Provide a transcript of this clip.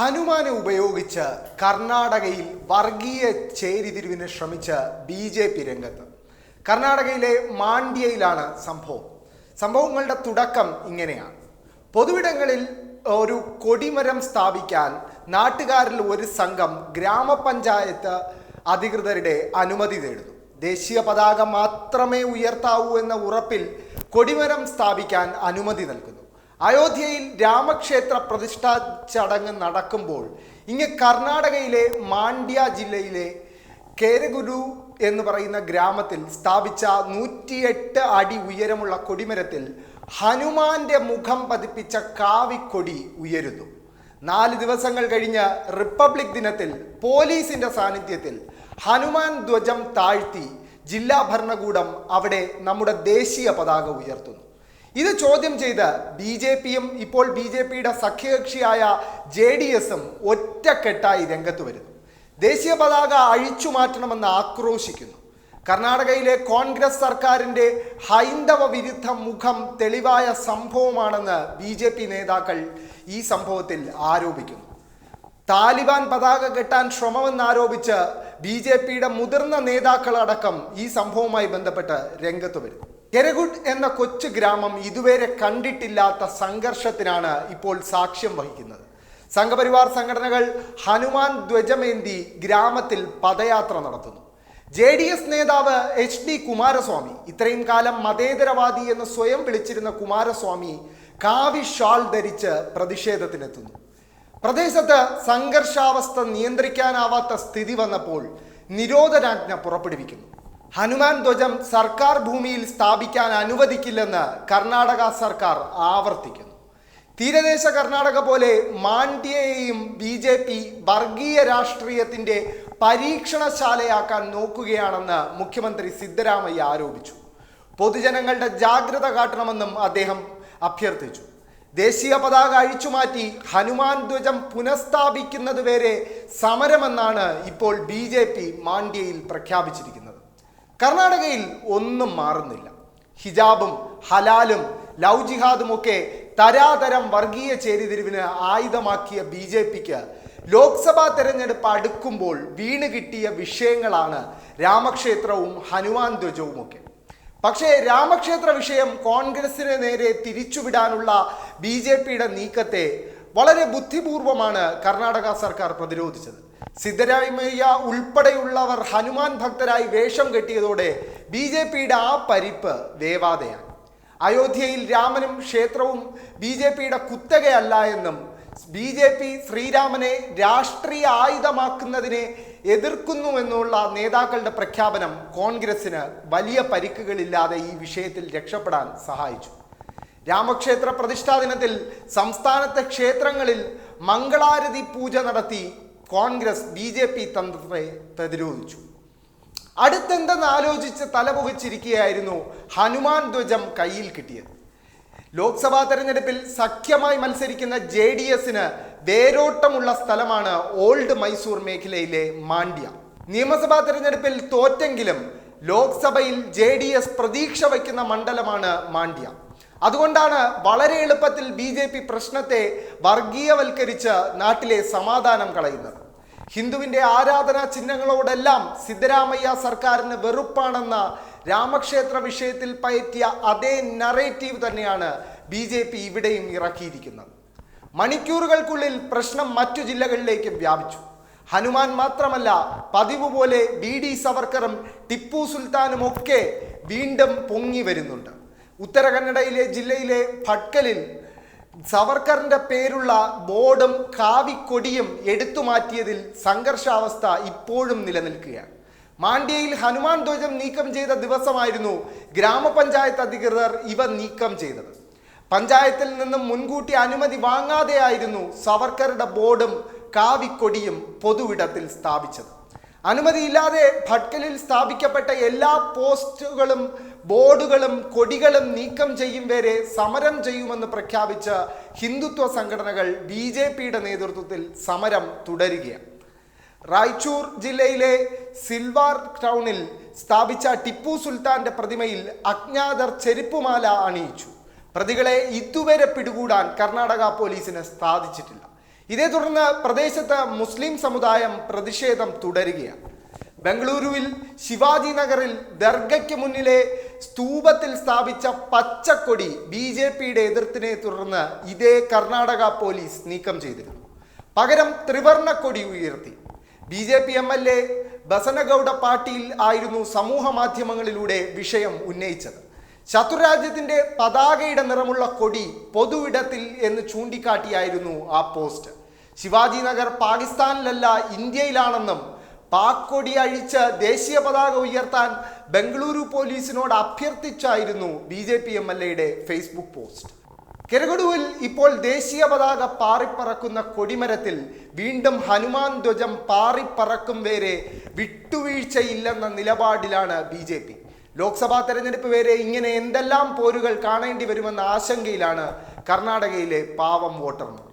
ഹനുമാനെ ഉപയോഗിച്ച് കർണാടകയിൽ വർഗീയ ചേരിതിരിവിന് ശ്രമിച്ച ബി ജെ പി രംഗത്ത്. കർണാടകയിലെ മാണ്ഡ്യയിലാണ് സംഭവം. സംഭവങ്ങളുടെ തുടക്കം ഇങ്ങനെയാണ്. പൊതുവിടങ്ങളിൽ ഒരു കൊടിമരം സ്ഥാപിക്കാൻ നാട്ടുകാരിൽ ഒരു സംഘം ഗ്രാമപഞ്ചായത്ത് അധികൃതരുടെ അനുമതി തേടുന്നു. ദേശീയ പതാക മാത്രമേ ഉയർത്താവൂ എന്ന ഉറപ്പിൽ കൊടിമരം സ്ഥാപിക്കാൻ അനുമതി നൽകുന്നു. അയോധ്യയിൽ രാമക്ഷേത്ര പ്രതിഷ്ഠാ ചടങ്ങ് നടക്കുമ്പോൾ ഇങ്ങ് കർണാടകയിലെ മാണ്ഡ്യ ജില്ലയിലെ കേരഗുരു എന്ന് പറയുന്ന ഗ്രാമത്തിൽ സ്ഥാപിച്ച നൂറ്റിയെട്ട് അടി ഉയരമുള്ള കൊടിമരത്തിൽ ഹനുമാന്റെ മുഖം പതിപ്പിച്ച കാവിക്കൊടി ഉയരുന്നു. നാല് ദിവസങ്ങൾ കഴിഞ്ഞ് റിപ്പബ്ലിക് ദിനത്തിൽ പോലീസിന്റെ സാന്നിധ്യത്തിൽ ഹനുമാൻ ധ്വജം താഴ്ത്തി ജില്ലാ ഭരണകൂടം അവിടെ നമ്മുടെ ദേശീയ പതാക ഉയർത്തുന്നു. ഇത് ചോദ്യം ചെയ്ത് ബി ജെ പിയും ഇപ്പോൾ ബി ജെ പിയുടെ സഖ്യകക്ഷിയായ ജെ ഡി എസും ഒറ്റക്കെട്ടായി രംഗത്ത് വരുന്നു. ദേശീയ പതാക അഴിച്ചു മാറ്റണമെന്ന് ആക്രോശിക്കുന്നു. കർണാടകയിലെ കോൺഗ്രസ് സർക്കാരിന്റെ ഹൈന്ദവ വിരുദ്ധ മുഖം തെളിവായ സംഭവമാണെന്ന് ബി നേതാക്കൾ ഈ സംഭവത്തിൽ ആരോപിക്കുന്നു. താലിബാൻ പതാക കെട്ടാൻ ശ്രമമെന്നാരോപിച്ച് ബി ജെ പിയുടെ മുതിർന്ന നേതാക്കളടക്കം ഈ സംഭവവുമായി ബന്ധപ്പെട്ട് രംഗത്ത് വരുന്നു. കെരഗുഡ് എന്ന കൊച്ചു ഗ്രാമം ഇതുവരെ കണ്ടിട്ടില്ലാത്ത സംഘർഷത്തിനാണ് ഇപ്പോൾ സാക്ഷ്യം വഹിക്കുന്നത്. സംഘപരിവാർ സംഘടനകൾ ഹനുമാൻ ധ്വജമേന്തി ഗ്രാമത്തിൽ പദയാത്ര നടത്തുന്നു. ജെ ഡി എസ് നേതാവ് എച്ച് ഡി കുമാരസ്വാമി ഇത്രയും കാലം മതേതരവാദി എന്ന് സ്വയം വിളിച്ചിരുന്ന കുമാരസ്വാമി കാവി ഷാൾ ധരിച്ച് പ്രതിഷേധത്തിനെത്തുന്നു. പ്രദേശത്ത് സംഘർഷാവസ്ഥ നിയന്ത്രിക്കാനാവാത്ത സ്ഥിതി വന്നപ്പോൾ നിരോധനാജ്ഞ പുറപ്പെടുവിക്കുന്നു. ഹനുമാൻ ധ്വജം സർക്കാർ ഭൂമിയിൽ സ്ഥാപിക്കാൻ അനുവദിക്കില്ലെന്ന് കർണാടക സർക്കാർ ആവർത്തിക്കുന്നു. തീരദേശ കർണാടക പോലെ മാണ്ഡ്യയെയും ബി ജെ പി വർഗീയ രാഷ്ട്രീയത്തിന്റെ പരീക്ഷണശാലയാക്കാൻ നോക്കുകയാണെന്ന് മുഖ്യമന്ത്രി സിദ്ധരാമയ്യ ആരോപിച്ചു. പൊതുജനങ്ങളുടെ ജാഗ്രത കാട്ടണമെന്നും അദ്ദേഹം അഭ്യർത്ഥിച്ചു. ദേശീയ പതാക അഴിച്ചുമാറ്റി ഹനുമാൻ ധ്വജം പുനഃസ്ഥാപിക്കുന്നത് വരെ സമരമെന്നാണ് ഇപ്പോൾ ബി ജെ പി മാണ്ഡ്യയിൽ പ്രഖ്യാപിച്ചിരിക്കുന്നത്. കർണാടകയിൽ ഒന്നും മാറുന്നില്ല. ഹിജാബും ഹലാലും ലവ് ജിഹാദും ഒക്കെ തരാതരം വർഗീയ ചേരിതിരിവിന് ആയുധമാക്കിയ ബി ജെ പിക്ക് ലോക്സഭാ തെരഞ്ഞെടുപ്പ് അടുക്കുമ്പോൾ വീണ് കിട്ടിയ വിഷയങ്ങളാണ് രാമക്ഷേത്രവും ഹനുമാൻ ധ്വജവും ഒക്കെ പക്ഷേ രാമക്ഷേത്ര വിഷയം കോൺഗ്രസിന് നേരെ തിരിച്ചുവിടാനുള്ള ബി ജെ പിയുടെ നീക്കത്തെ വളരെ ബുദ്ധിപൂർവമാണ് കർണാടക സർക്കാർ പ്രതിരോധിച്ചത്. സിദ്ധരാമയ്യ ഉൾപ്പെടെയുള്ളവർ ഹനുമാൻ ഭക്തരായി വേഷം കെട്ടിയതോടെ ബി ജെ പിയുടെ ആ പരിപ്പ് വേവാതെയാണ്. അയോധ്യയിൽ രാമനും ക്ഷേത്രവും ബി ജെ പിയുടെ കുത്തകയല്ല എന്നും ബി ജെ പി ശ്രീരാമനെ രാഷ്ട്രീയ ആയുധമാക്കുന്നതിനെ എതിർക്കുന്നുവെന്നുള്ള നേതാക്കളുടെ പ്രഖ്യാപനം കോൺഗ്രസിന് വലിയ പരിക്കുകളില്ലാതെ ഈ വിഷയത്തിൽ രക്ഷപ്പെടാൻ സഹായിച്ചു. രാമക്ഷേത്ര പ്രതിഷ്ഠാ ദിനത്തിൽ സംസ്ഥാനത്തെ ക്ഷേത്രങ്ങളിൽ മംഗളാരതി പൂജ നടത്തി കോൺഗ്രസ് ബി ജെ പി തന്ത്രത്തെ പ്രതിരോധിച്ചു. അടുത്തെന്തെന്ന് ആലോചിച്ച് തലപുകച്ചിരിക്കുകയായിരുന്നു ഹനുമാൻ ധ്വജം കയ്യിൽ കിട്ടിയത്. ലോക്സഭാ തെരഞ്ഞെടുപ്പിൽ സഖ്യമായി മത്സരിക്കുന്ന ജെ ഡി എസിന് വേരോട്ടമുള്ള സ്ഥലമാണ് ഓൾഡ് മൈസൂർ മേഖലയിലെ മാണ്ഡ്യ. നിയമസഭാ തെരഞ്ഞെടുപ്പിൽ തോറ്റെങ്കിലും ലോക്സഭയിൽ ജെ ഡി എസ് പ്രതീക്ഷ വയ്ക്കുന്ന മണ്ഡലമാണ് മാണ്ഡ്യ. അതുകൊണ്ടാണ് വളരെ എളുപ്പത്തിൽ ബി ജെ പി പ്രശ്നത്തെ വർഗീയവൽക്കരിച്ച് നാട്ടിലെ സമാധാനം കളയുന്നത്. ഹിന്ദുവിന്റെ ആരാധനാ ചിഹ്നങ്ങളോടെല്ലാം സിദ്ധരാമയ്യ സർക്കാരിന് വെറുപ്പാണെന്ന രാമക്ഷേത്ര വിഷയത്തിൽ പയറ്റിയ അതേ നറേറ്റീവ് തന്നെയാണ് ബി ജെ പി ഇവിടെയും ഇറക്കിയിരിക്കുന്നത്. മണിക്കൂറുകൾക്കുള്ളിൽ പ്രശ്നം മറ്റു ജില്ലകളിലേക്കും വ്യാപിച്ചു. ഹനുമാൻ മാത്രമല്ല പതിവ് പോലെ ബി ഡി സവർക്കറും ടിപ്പു സുൽത്താനും ഒക്കെ വീണ്ടും പൊങ്ങി വരുന്നുണ്ട്. ഉത്തര കന്നഡയിലെ ജില്ലയിലെ ഭട്കലിൽ സവർക്കറിന്റെ പേരുള്ള ബോർഡും കാവിക്കൊടിയും എടുത്തു മാറ്റിയതിൽ സംഘർഷാവസ്ഥ ഇപ്പോഴും നിലനിൽക്കുകയാണ്. മാണ്ഡ്യയിൽ ഹനുമാൻ ധ്വജം നീക്കം ചെയ്ത ദിവസമായിരുന്നു ഗ്രാമപഞ്ചായത്ത് അധികൃതർ ഇവ നീക്കം ചെയ്തത്. പഞ്ചായത്തിൽ നിന്നും മുൻകൂട്ടി അനുമതി വാങ്ങാതെയായിരുന്നു സവർക്കറുടെ ബോർഡും കാവിക്കൊടിയും പൊതുവിടത്തിൽ സ്ഥാപിച്ചത്. അനുമതിയില്ലാതെ ഭട്കലിൽ സ്ഥാപിക്കപ്പെട്ട എല്ലാ പോസ്റ്റുകളും ബോർഡുകളും കൊടികളും നീക്കം ചെയ്യും വരെ സമരം ചെയ്യുമെന്ന് പ്രഖ്യാപിച്ച ഹിന്ദുത്വ സംഘടനകൾ ബി ജെ പിയുടെ നേതൃത്വത്തിൽ സമരം തുടരുകയാണ്. റായ്ചൂർ ജില്ലയിലെ സിൽവാർ ടൗണിൽ സ്ഥാപിച്ച ടിപ്പു സുൽത്താന്റെ പ്രതിമയിൽ അജ്ഞാതർ ചെരുപ്പുമാല അണിയിച്ചു. പ്രതികളെ ഇതുവരെ പിടികൂടാൻ കർണാടക പോലീസിന് സാധിച്ചിട്ടില്ല. ഇതേ തുടർന്ന് പ്രദേശത്ത് മുസ്ലിം സമുദായം പ്രതിഷേധം തുടരുകയാണ്. ബംഗളൂരുവിൽ ശിവാജി നഗറിൽ ദർഗയ്ക്ക് മുന്നിലെ സ്തൂപത്തിൽ സ്ഥാപിച്ച പച്ചക്കൊടി ബി ജെ പിയുടെ എതിർത്തിനെ തുടർന്ന് ഇതേ കർണാടക പോലീസ് നീക്കം ചെയ്തിരുന്നു. പകരം ത്രിവർണ കൊടി ഉയർത്തി. B J P M L A Basanagouda Patil ആയിരുന്നു സമൂഹ മാധ്യമങ്ങളിലൂടെ വിഷയം ഉന്നയിച്ചത്. ശത്രുരാജ്യത്തിന്റെ പതാകയുടെ നിറമുള്ള കൊടി പൊതുവിടത്തിൽ എന്ന് ചൂണ്ടിക്കാട്ടിയായിരുന്നു ആ പോസ്റ്റ് ശിവാജി നഗർ പാകിസ്ഥാനിലല്ല ഇന്ത്യയിലാണെന്നും പാക് കൊടി അഴിച്ച് ദേശീയ പതാക ഉയർത്താൻ ബംഗളൂരു പോലീസിനോട് അഭ്യർത്ഥിച്ചായിരുന്നു B J P M L എയുടെ ഫേസ്ബുക്ക് പോസ്റ്റ്. കെരകടുവിൽ ഇപ്പോൾ ദേശീയ പതാക പാറിപ്പറക്കുന്ന കൊടിമരത്തിൽ വീണ്ടും ഹനുമാൻ ധ്വജം പാറിപ്പറക്കും വരെ വിട്ടുവീഴ്ചയില്ലെന്ന നിലപാടിലാണ് ബി ജെ പി. ലോക്സഭാ തെരഞ്ഞെടുപ്പ് വരെ ഇങ്ങനെ എന്തെല്ലാം പോരുകൾ കാണേണ്ടി വരുമെന്ന ആശങ്കയിലാണ് കർണാടകയിലെ പാവം വോട്ടർമാർ.